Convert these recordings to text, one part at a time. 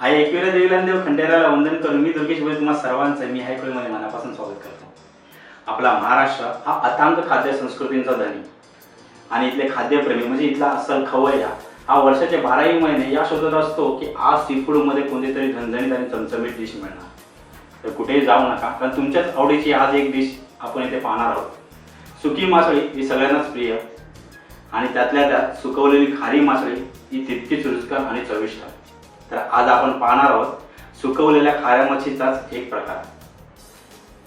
आई एकविरा देवीला खंडेराला वंदन करून मी दुर्गेश भोई तुम्हा सर्वांचं मी हायकोळीमध्ये मनापासून स्वागत करतो. आपला महाराष्ट्र हा अथांग खाद्य संस्कृतींचा धनी आणि इथले खाद्यप्रेमी म्हणजे इथला असल खवय्या हा वर्षाचे बाराही महिने या शोधत असतो की आज सी फूडमध्ये कोणतीतरी झणझणीत आणि चमचमीत डिश मिळणार. तर कुठेही जाऊ नका कारण तुमच्याच आवडीची आज एक डिश आपण इथे पाहणार आहोत. सुकी मासळी ही सगळ्यांनाच प्रिय आणि त्यातल्या त्यात सुकवलेली खारी मासळी ही तितकीच रुचकर आणि चविष्ट. तर आज आपण पाहणार आहोत सुकवलेल्या खाऱ्या मच्छीचाच एक प्रकार.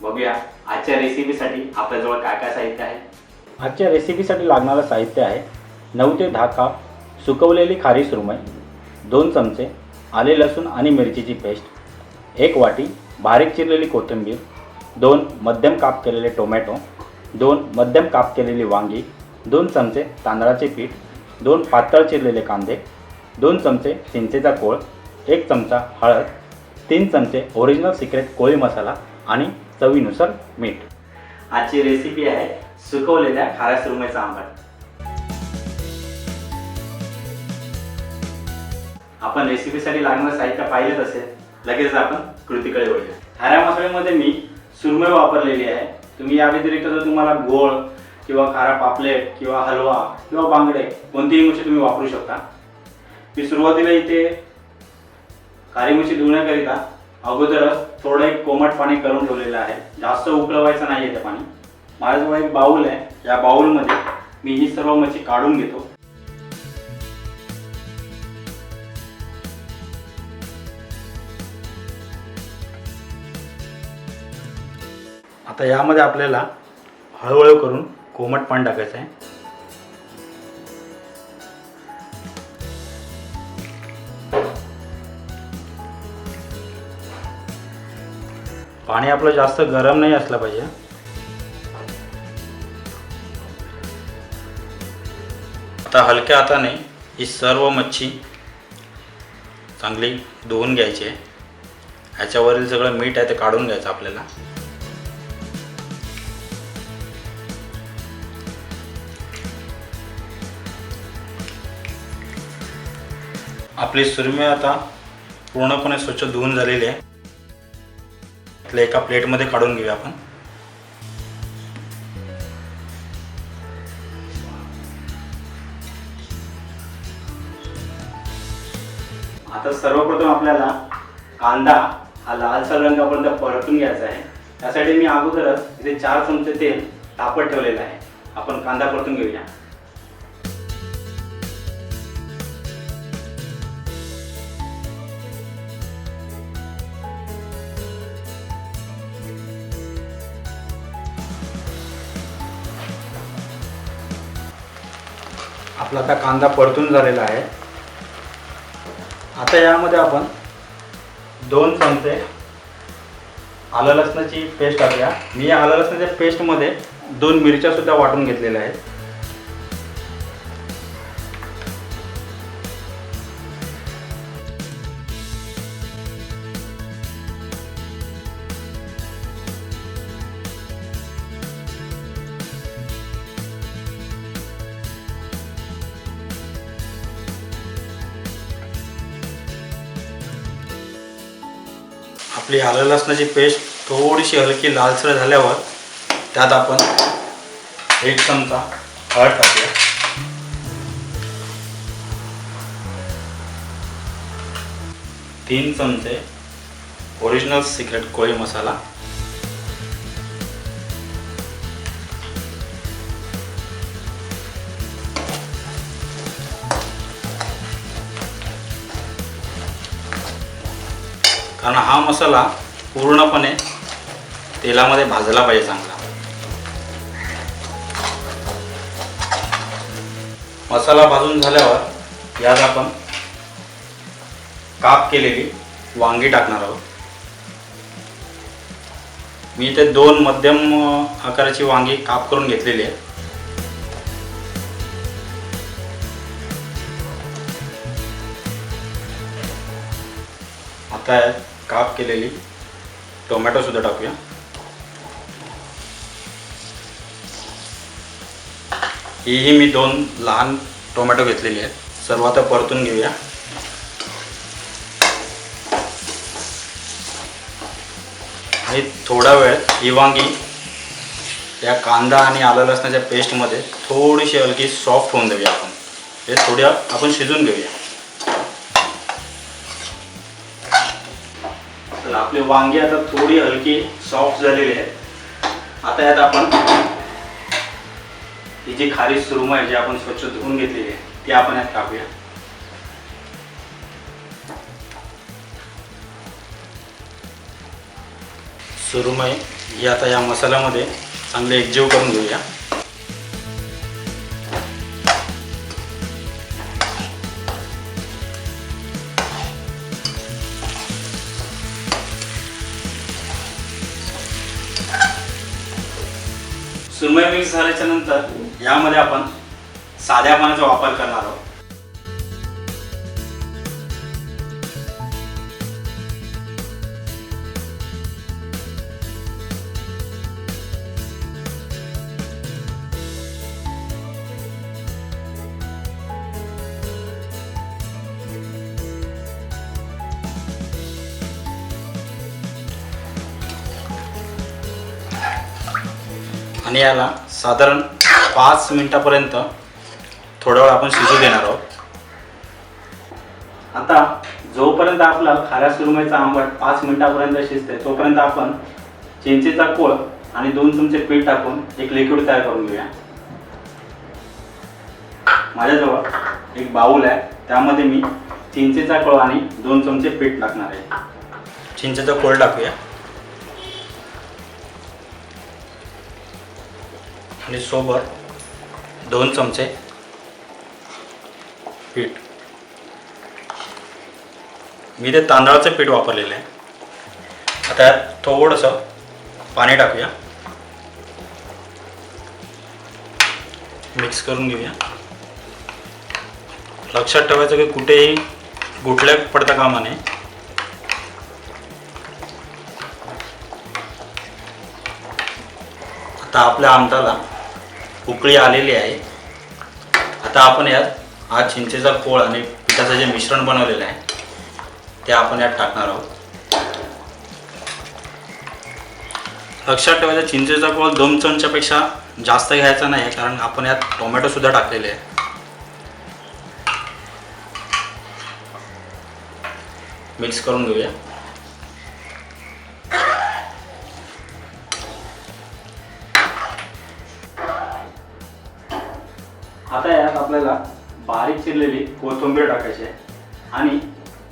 बघूया आजच्या रेसिपीसाठी आपल्याजवळ काय काय साहित्य आहे? आजच्या रेसिपीसाठी लागणारं साहित्य आहे नऊ ते दहा काप सुकवलेली खारी सुरमई दोन चमचे आले लसूण आणि मिरचीची पेस्ट एक वाटी बारीक चिरलेली कोथिंबीर दोन मध्यम काप केलेले टोमॅटो दोन मध्यम काप केलेली वांगी दोन चमचे तांदळाचे पीठ दोन पातळ चिरलेले कांदे दोन चमचे चिंचेचा कोळ एक चमचा हळद तीन चमचे ओरिजिनल सिक्रेट कोळी मसाला आणि चवीनुसार मीठ. आजची रेसिपी आहे सुकवलेल्या खाऱ्या सुरमईचा आंबट. आपण रेसिपीसाठी लागणारं साहित्य पाहिलेच असेल लगेच आपण कृतीकडे वळूया. खाऱ्या मसाल्यामध्ये मी सुरमई वापरलेली आहे. तुम्ही या व्यतिरिक्त जर तुम्हाला गोळ किंवा खारा पापलेट किंवा हलवा किंवा बांगडे कोणतीही गोष्टी तुम्ही वापरू शकता. मी सुरुवातीला इथे खारी म्हशी धुण्याकरिता अगोदरच थोडं एक कोमट पाणी करून ठेवलेलं आहे. जास्त उकळवायचं नाही आहे ते पाणी. माझ्याजवळ एक बाऊल आहे. या बाऊलमध्ये मी ही सर्व मच्छी काढून घेतो. आता यामध्ये आपल्याला हळूहळू करून कोमट पाणी टाकायचं आहे. पाणी आपलं जास्त गरम नाही असलं पाहिजे. आता हलक्या हाताने ही सर्व मच्छी चांगली धुवून घ्यायची आहे. ह्याच्यावरील सगळं मीठ आहे ते काढून घ्यायचं आपल्याला. आपली सुरमी आता पूर्णपणे स्वच्छ धुवून झालेली आहे. त्याला एका प्लेटमध्ये काढून घेऊया आपण. आता सर्वप्रथम आपल्याला कांदा हा लालसर रंगापर्यंत परतून घ्यायचा आहे. त्यासाठी मी अगोदरच इथे चार चमचे तेल तापत ठेवलेलं आहे. आपण कांदा परतून घेऊया. आपला आता कांदा परतून झालेला आहे. आता यामध्ये आपण दोन चमचे आलं लसणाची पेस्ट टाकूया. मी या आलं लसणाच्या पेस्टमध्ये दोन मिरच्या सुद्धा वाटून घेतलेल्या आहेत. आपली आलं लसणाची पेस्ट थोडीशी हलकी लालसर झाल्यावर त्यात आपण एक चमचा हळद टाकूया. तीन चमचे ओरिजिनल सिक्रेट कोळी मसाला. कारण हा मसाला पूर्णपणे तेलामध्ये भाजला पाहिजे चांगला. मसाला भाजून झाल्यावर यात आपण काप केलेली वांगी टाकणार आहोत. मी इथे दोन मध्यम आकाराची वांगी काप करून घेतलेली आहे. आता काप केलेली. टोमॅटोसुद्धा टाकूया. हीही मी दोन लहान टोमॅटो घेतलेली आहेत. सर्व आता परतून घेऊया. आणि थोडा वेळ ही वांगी या कांदा आणि आलं लसणाच्या पेस्टमध्ये थोडीशी हलकी सॉफ्ट होऊन देऊया आपण. हे थोड्या आपण शिजून घेऊया. वांगी आता थोडी हलकी सॉफ्ट झालेली आहे. आता यात आपण ही जी खारी सुरुम आहे जी आपण स्वच्छ धुवून घेतलेली आहे ती आपण यात टाकूया. सुरुमय ही आता या मसाल्यामध्ये चांगले एकजीव करून घेऊया सुरमई मिक्स झाल्याच्यानंतर यामध्ये आपण साध्या पाण्याचा वापर करणार आहोत. आणि याला साधारण पाच मिनिटापर्यंत थोडा वेळ आपण शिजू देणार आहोत. आता जोपर्यंत आपला खाऱ्या सुरमईचा आंबट पाच मिनिटापर्यंत शिजते तोपर्यंत आपण चिंचेचा कोळ आणि दोन चमचे पीठ टाकून एक लिक्विड तयार करून घेऊया. माझ्याजवळ एक बाऊल आहे त्यामध्ये मी चिंचेचा कोळ आणि दोन चमचे पीठ टाकणार आहे. चिंचेचा कोळ टाकूया. आणि सोबत दोन चमचे पीठ. मी ते तांदळाचं पीठ वापरलेलं आहे. आता थोडंसं पाणी टाकूया. मिक्स करून घेऊया. लक्षात ठेवायचं की कुठेही गुठल्या पडता कामा नये. आता आपल्या आमटाला उकळी आलेली आहे. आता आपण यात हा चिंचेचा कोळ आणि पिठाचं जे मिश्रण बनवलेलं आहे ते आपण यात टाकणार आहोत. लक्षात ठेवायचं चिंचेचा कोळ दोन चमच्यापेक्षा जास्त घ्यायचा नाही कारण आपण यात टोमॅटोसुद्धा टाकलेले आहे. मिक्स करून घेऊया. आता यात आपल्याला बारीक चिरलेली कोथिंबीर टाकायची आहे. आणि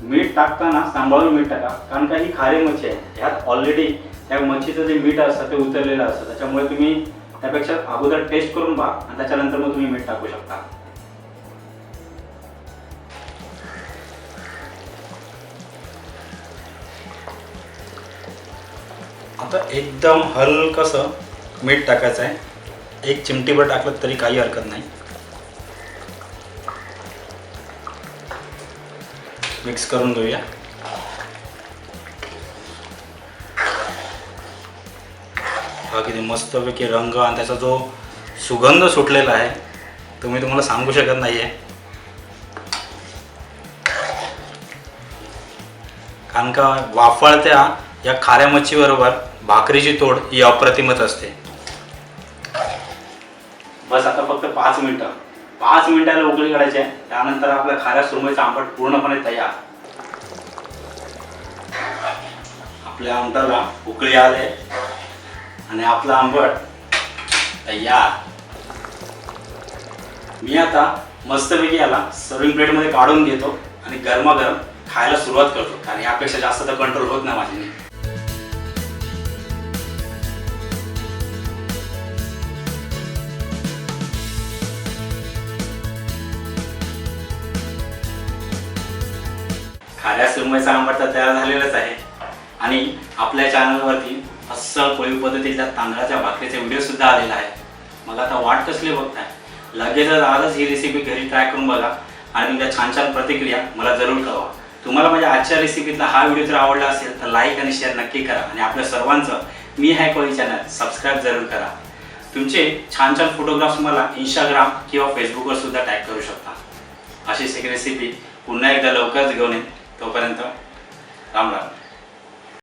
मीठ टाकताना सांभाळून मीठ टाका. कारण का ही खारी मच्छी आहे. ह्यात ऑलरेडी त्या मच्छीचं जे मीठ असतं ते उतरलेलं असतं. त्याच्यामुळे तुम्ही त्यापेक्षा अगोदर टेस्ट करून पहा आणि त्याच्यानंतर मग तुम्ही मीठ टाकू शकता. आता एकदम हलकंसं मीठ टाकायचं आहे. एक चिमटीभर टाकलं तरी काही हरकत नाही. मिक्स करून घेऊया. हा किती मस्तपैकी रंग आणि त्याचा जो सुगंध सुटलेला आहे तो मी तुम्हाला सांगू शकत नाही आहे कारण का वाफळत्या या खाऱ्या मच्छीबरोबर भाकरीची तोड ही अप्रतिमच असते. बस आता फक्त पाच मिनटं. पाच मिनिटाला उकळी काढायची आहे. त्यानंतर आपल्या खाऱ्या सुरमईचा आंबट पूर्णपणे तयार. आपल्या आमटाला उकळी आले आणि आपला आंबट तयार. मी आता मस्तपैकी याला सर्विंग प्लेटमध्ये काढून घेतो आणि गरमागरम खायला सुरुवात करतो. कारण यापेक्षा जास्त तर कंट्रोल होत नाही माझ्याने खाऱ्या सुरमईचा आंबटचा तर तयार झालेलाच आहे. आणि आपल्या चॅनलवरती अस्सल पोळी पद्धतीच्या तांदळाच्या भाकरीचे व्हिडिओसुद्धा आलेला आहे मला आता वाट कसली बघताय? लगेचच आजच ही रेसिपी घरी ट्राय करून बघा. आणि तुमच्या छान छान प्रतिक्रिया मला जरूर कळवा. तुम्हाला माझ्या आजच्या रेसिपीतला हा व्हिडिओ जर आवडला असेल तर लाईक आणि शेअर नक्की करा. आणि आपल्या सर्वांचं मी हाय कोळी चॅनल सबस्क्राईब जरूर करा. तुमचे छान छान फोटोग्राफ्स मला इंस्टाग्राम किंवा फेसबुकवर सुद्धा टॅग करू शकता. अशीच एक रेसिपी पुन्हा एकदा लवकरच घेऊन येईन. तोपर्यंत राम राम.